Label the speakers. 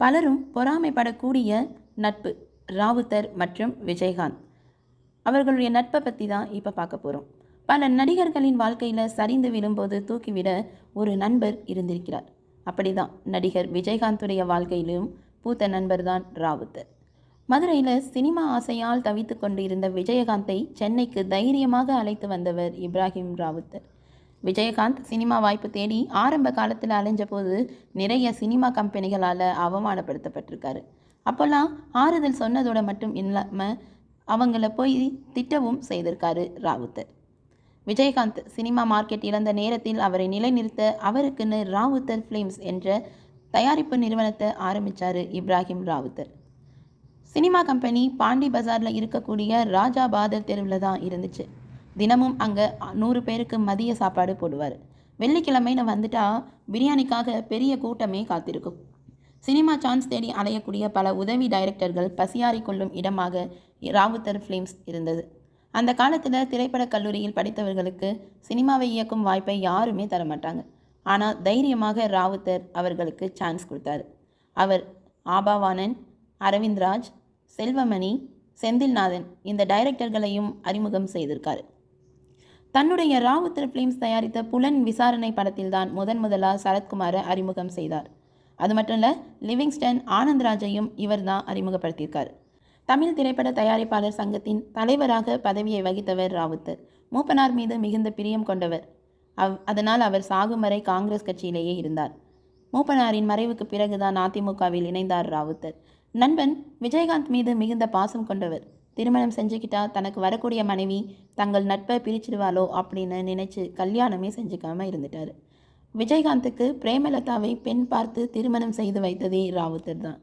Speaker 1: பலரும் பொறாமைப்படக்கூடிய நட்பு ராவுத்தர் மற்றும் விஜயகாந்த். அவர்களுடைய நட்பை பற்றி தான் இப்போ பார்க்க போகிறோம் பல நடிகர்களின் வாழ்க்கையில் சரிந்து விழும்போது தூக்கிவிட ஒரு நண்பர் இருந்திருக்கிறார். அப்படிதான் நடிகர் விஜயகாந்துடைய வாழ்க்கையிலும் பூத்த நண்பர் தான் ராவுத்தர். மதுரையில் சினிமா ஆசையால் தவித்து கொண்டு இருந்த விஜயகாந்தை சென்னைக்கு தைரியமாக அழைத்து வந்தவர் இப்ராஹிம் ராவுத்தர். விஜயகாந்த் சினிமா வாய்ப்பு தேடி ஆரம்ப காலத்தில் அலைஞ்ச போது நிறைய சினிமா கம்பெனிகளால் அவமானப்படுத்தப்பட்டிருக்காரு. அப்போல்லாம் ஆறுதல் சொன்னதோட மட்டும் இல்லாமல் அவங்கள போய் திட்டவும் செய்திருக்காரு ராவுத்தர் விஜயகாந்த் சினிமா மார்க்கெட் இழந்த நேரத்தில் அவரை நிலைநிறுத்த அவருக்குன்னு ராவுத்தர் ஃபிலிம்ஸ் என்ற தயாரிப்பு நிறுவனத்தை ஆரம்பித்தார் இப்ராஹிம் ராவுத்தர் சினிமா கம்பெனி பாண்டி பஜாரில் இருக்கக்கூடிய ராஜா பாதர் தெருவில் தான் இருந்துச்சு. தினமும் அங்கே நூறு பேருக்கு மதிய சாப்பாடு போடுவார். வெள்ளிக்கிழமைன்னு வந்துட்டா பிரியாணிக்காக பெரிய கூட்டமே காத்திருக்கும். சினிமா சான்ஸ் தேடி அலையக்கூடிய பல உதவி டைரக்டர்கள் பசியாறி கொள்ளும் இடமாக ராவுத்தர் ஃபிலிம்ஸ் இருந்தது. அந்த காலத்தில் திரைப்படக் கல்லூரியில் படித்தவர்களுக்கு சினிமாவை இயக்கும் வாய்ப்பை யாருமே தரமாட்டாங்க. ஆனால் தைரியமாக ராவுத்தர் அவர்களுக்கு சான்ஸ் கொடுத்தாரு. அவர் ஆபாவானன் அரவிந்த்ராஜ் செல்வமணி செந்தில்நாதன் இந்த டைரக்டர்களையும் அறிமுகம் செய்திருக்காரு. தன்னுடைய ராவுத்தர் ஃபிலிம்ஸ் தயாரித்த புலன் விசாரணை படத்தில்தான் முதன் முதலாக சரத்குமாரை அறிமுகம் செய்தார். அது மட்டும் இல்லை லிவிங்ஸ்டன் ஆனந்த்ராஜையும் இவர் தான் அறிமுகப்படுத்தியிருக்கார். தமிழ் திரைப்பட தயாரிப்பாளர் சங்கத்தின் தலைவராக பதவியை வகித்தவர் ராவுத்தர். மூப்பனார் மீது மிகுந்த பிரியம் கொண்டவர். அவ் அதனால் அவர் சாகும் வரை காங்கிரஸ் கட்சியிலேயே இருந்தார். மூப்பனாரின் மறைவுக்கு பிறகுதான் அதிமுகவில் இணைந்தார் ராவுத்தர். நண்பன் விஜயகாந்த் மீது மிகுந்த பாசம் கொண்டவர். திருமணம் செஞ்சுக்கிட்டா தனக்கு வரக்கூடிய மனைவி தங்கள் நட்பை பிரிச்சிடுவாளோ அப்படின்னு நினைச்சு கல்யாணமே செஞ்சுக்காம இருந்துட்டார். விஜயகாந்துக்கு பிரேமலதாவை பெண் பார்த்து திருமணம் செய்து வைத்ததே ராவுத்தர் தான்.